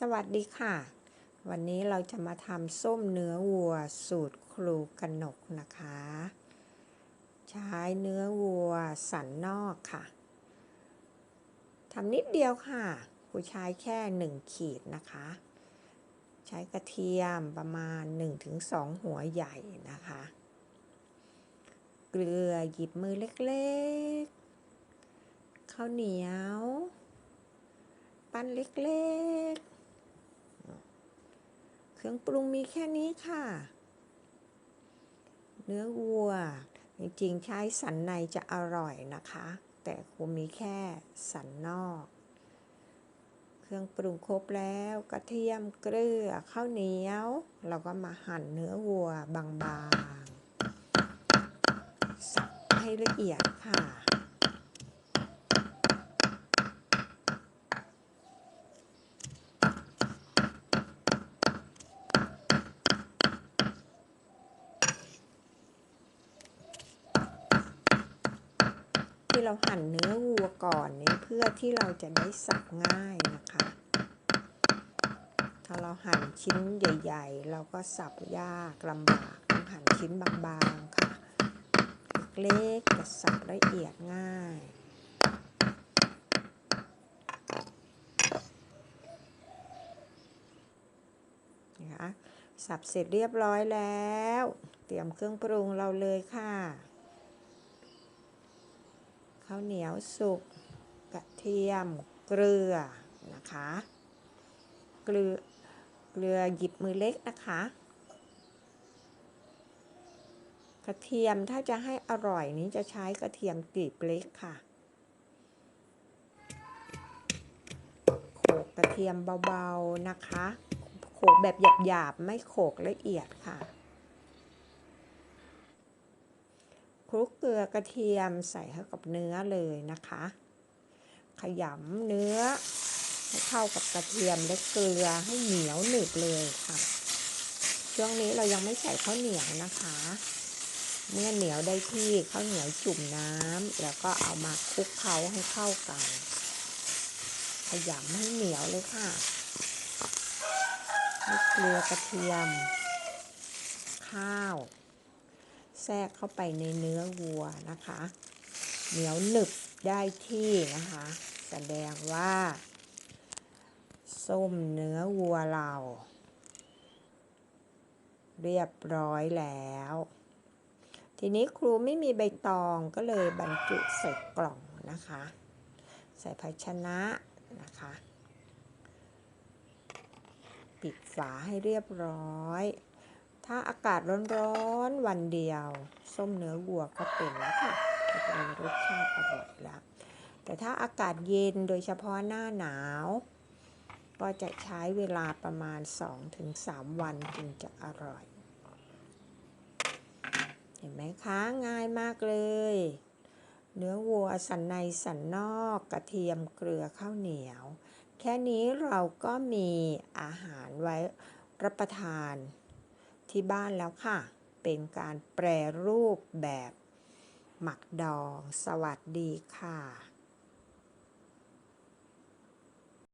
สวัสดีค่ะ วันนี้เราจะมาทำส้มเนื้อวัวสูตรครูกนกนะคะ ใช้เนื้อวัวสันนอกค่ะทำนิดเดียวค่ะกูใช้แค่หนึ่งขีดนะคะ ใช้กระเทียมประมาณ 1-2 หัวใหญ่นะคะ เกลือหยิบมือเล็กๆข้าวเหนียว ปั้นเล็กๆ เครื่องปรุงมีแค่นี้ค่ะ เนื้อวัว จริงๆใช้สันในจะอร่อยนะคะ แต่คงมีแค่สันนอก เครื่องปรุงครบแล้วกระเทียมเกลือข้าวเหนียว เราก็มาหั่นเนื้อวัวบางๆ สับให้ละเอียดค่ะ ที่เราหั่นเนื้อวัวก่อนนี้เพื่อที่เราจะได้สับง่ายนะคะ ถ้าเราหั่นชิ้นใหญ่ ๆ เราก็สับยากลำบากต้องหั่นชิ้นบางๆค่ะ เล็กๆจะสับละเอียดง่ายนะคะสับเสร็จเรียบร้อยแล้ว เตรียมเครื่องปรุงเราเลยค่ะ ข้าวเหนียวสุก กระเทียม เกลือนะคะ เกลือ เกลือหยิบมือเล็กนะคะ กระเทียมถ้าจะให้อร่อยนี้จะใช้กระเทียมกลีบเล็กค่ะ โขกกระเทียมเบาๆนะคะ โขกแบบหยาบๆ ไม่โขกละเอียดค่ะ ค ลุกเกลือกระเทียมใส่เข้ากับเนื้อเลยนะคะ ขยำเนื้อให้เข้ากับกระเทียมและเกลือให้เหนียวหนึบเลยค่ะ ช่วงนี้เรายังไม่ใส่ข้าวเหนียวนะคะ เมื่อเหนียวได้ที่ข้าวเหนียวจุ่มน้ำแล้วก็เอามาคลุกเคล้าให้เข้ากัน ขยำให้เหนียวเลยค่ะให้เกลือกระเทียม ข้าว แทรกเข้าไปในเนื้อวัวนะคะ เหนียวหนึบได้ที่นะคะ แสดงว่า ส้มเนื้อวัวเรา เรียบร้อยแล้ว ทีนี้ครูไม่มีใบตองก็เลยบรรจุใส่กล่องนะคะ ใส่ภาชนะนะคะ ปิดฝาให้เรียบร้อย ถ้าอากาศร้อนๆวันเดียว ส้มเนื้อวัวก็เป็นแล้วค่ะจะมีรสชาติอร่อยแล้วแต่ถ้าอากาศเย็นโดยเฉพาะหน้าหนาว ก็จะใช้เวลาประมาณ 2-3 วันจึงจะอร่อย เห็นไหมคะง่ายมากเลย เนื้อวัวสันในสันนอกกระเทียมเกลือข้าวเหนียว แค่นี้เราก็มีอาหารไว้รับประทาน ที่บ้านแล้วค่ะ เป็นการแปรรูปแบบ หมักดอง สวัสดีค่ะ